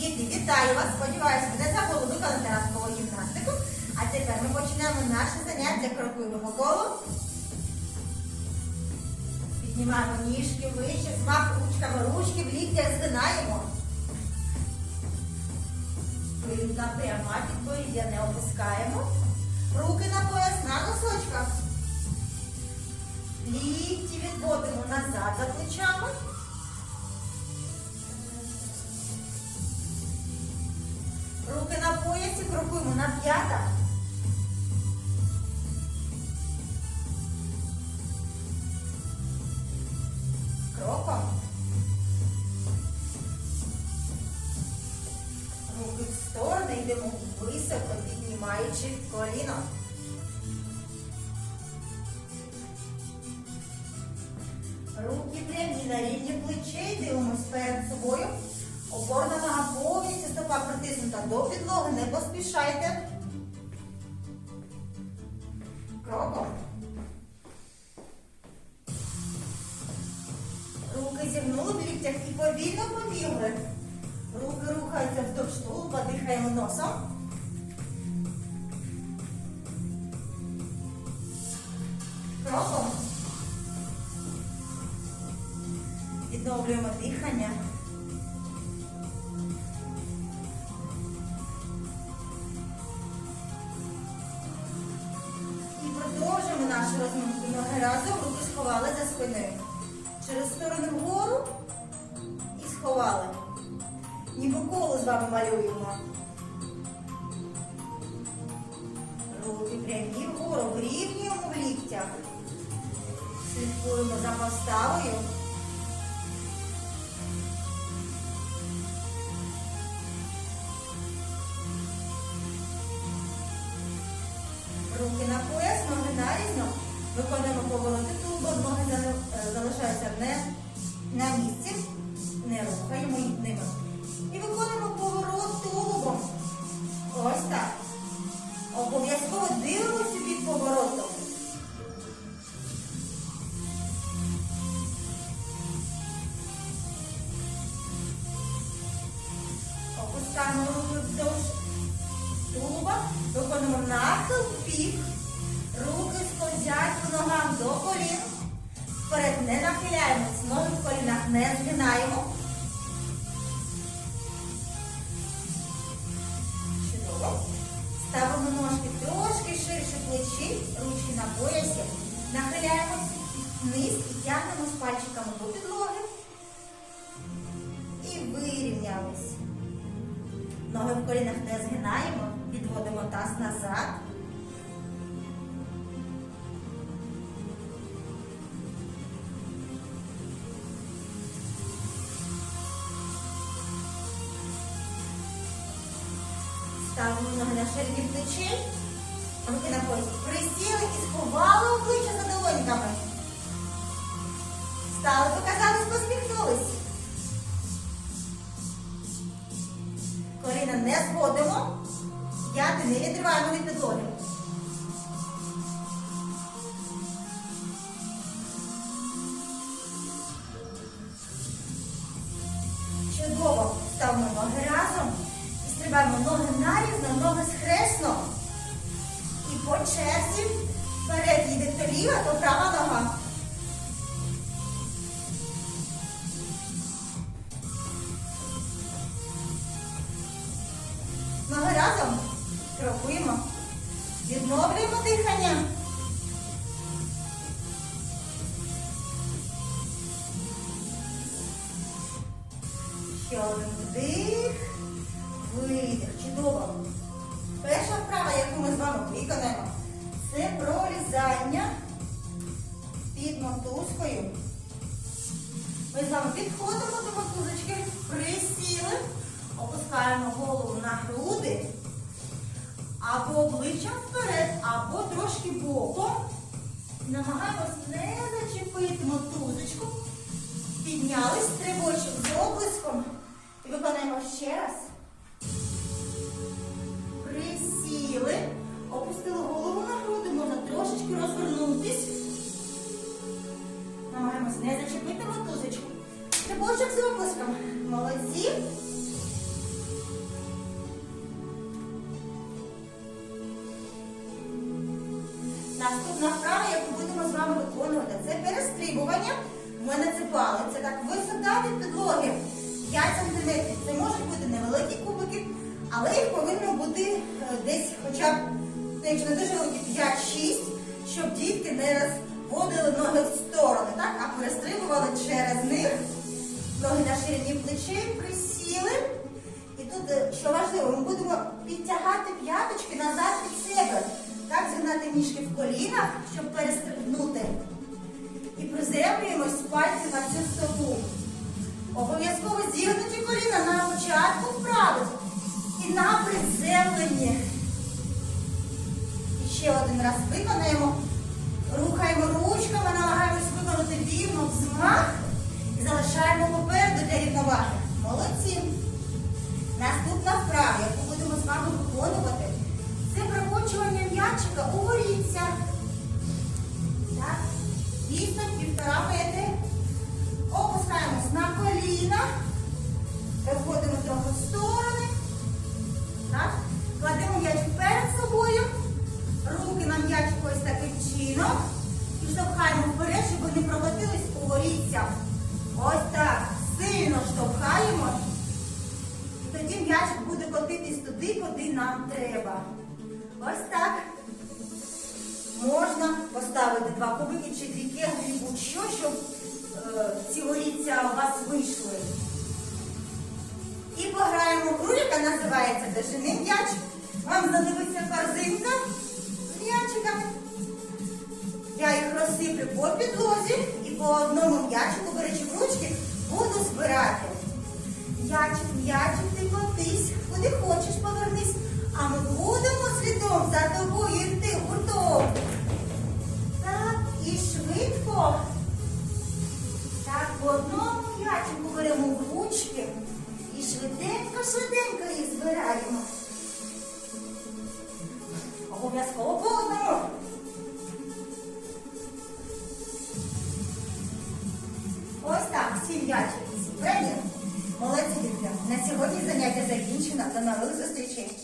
Діти, вітаю вас! Сподіваюся, не забули виконати ранкову гімнастику. А тепер ми почнемо наше заняття крокуємо по колу. Піднімаємо ніжки вище, змах ручками ручки, в ліктях згинаємо. Спина пряма, підборіддя не опускаємо. Руки на пояс на носочках. Лікті відводимо назад за плечами. Крокуємо на п'ятах. Кроком. Руки в сторони йдемо високо, піднімаючи коліно. Руки прямі на рівні плечей, дивимось перед собою. Опорна нога повністю стопа притиснута до підлоги, не поспішайте. Кроком. Руки зігнули в ліктях і повільно побігли. Руки рухаються вздовж тулуба, дихаємо носом. Кроком. Відновлюємо дихання. Разом, руки сховали за спиною. Через сторону вгору і сховали. Ніби коло з вами малюємо. Руки прямі вгору, врівнюємо в ліктях. Слідкуємо за поставою. На місці, не рухаємо ними. І виконуємо поворот тулубом. Ось так. Обов'язково дивимося під поворотом. Опускаємо руки вздовж тулуба, виконуємо нахил в бік. Руки скользять по ногам до колін. Вперед не нахиляємось, ноги в колінах не згинаємо. Чудово. Ставимо ножки трошки ширше плечі, ручки на поясі. Нахиляємось вниз і тягнемось пальчиками до підлоги. І вирівнялись. Ноги в колінах не згинаємо, відводимо таз назад. Ставимо ноги на ширині плечі. руки на поясі. Присіли і сховали обличчя за долоньками. Стали, показались, посміхнулись. Коліна не зводимо. П'яти не відриваємо від підлоги. Стрибаємо ноги нарізно, ноги схресно. І по черзі вперед їде то ліва, то права нога. Ноги разом крокуємо. Відновлюємо дихання. Ще один вдих. Видих. Чудово. Перша вправа, яку ми з вами виконаємо, це пролізання під мотузкою. Ми з вами підходимо до мотузочки, присіли, опускаємо голову на груди, або обличчям вперед, або трошки боком. Намагаємось не зачепити мотузочку. Піднялись стрибочок з облиском. І виконаємо ще раз. сіли, опустили голову на груди, можна трошечки розвернутися. Намагаємося не зачепити мотузочку. Трибочок з оплеском. Молодці. Наступна вправа, яку будемо з вами виконувати, це перестрибування. Ми мене це. Це так висота від підлоги. 5 см. Це можуть бути невеликі кубики але їх повинно бути е, десь хоча б, ну, якщо не дуже великі, 5-6, щоб дітки не розводили ноги в сторони, так? а перестрибували через них. Ноги на ширині плечей присіли. І тут, е, що важливо, ми будемо підтягати п'яточки назад під себе. Так, зігнати ніжки в колінах, щоб перестрибнути. І приземлюємось пальці на цю стопу. Обов'язково зігнуті коліна на початку вправи. На приземленні. І ще один раз виконаємо. Рухаємо ручками, намагаємось виконати рівно взмах. І залишаємо попереду для рівноваги. Молодці. Наступна вправа, яку будемо з вами виконувати, це прокочування м'ячика у воріться. Так. Відстань півтора метри. Опускаємось на коліна. Розходимо трохи в туди, куди нам треба. Ось так. Можна поставити два кубики чи дві кеглі, будь-що, щоб е, ці воріться у вас вийшли. І пограємо в гру, яка називається Дожини м'яч. Вам знадобиться корзинка з м'ячиками. Я їх розсиплю по підлозі і по одному м'ячику, беручи в ручки, буду збирати. М'ячик, м'ячик, ти котись, куди хочеш повернись. А ми будемо слідом за тобою йти гуртом. Так, і швидко. Так, по одному м'ячику беремо в ручки і швиденько, швиденько їх збираємо. Обов'язково по одному. Ось так, всі До нових зустрічей.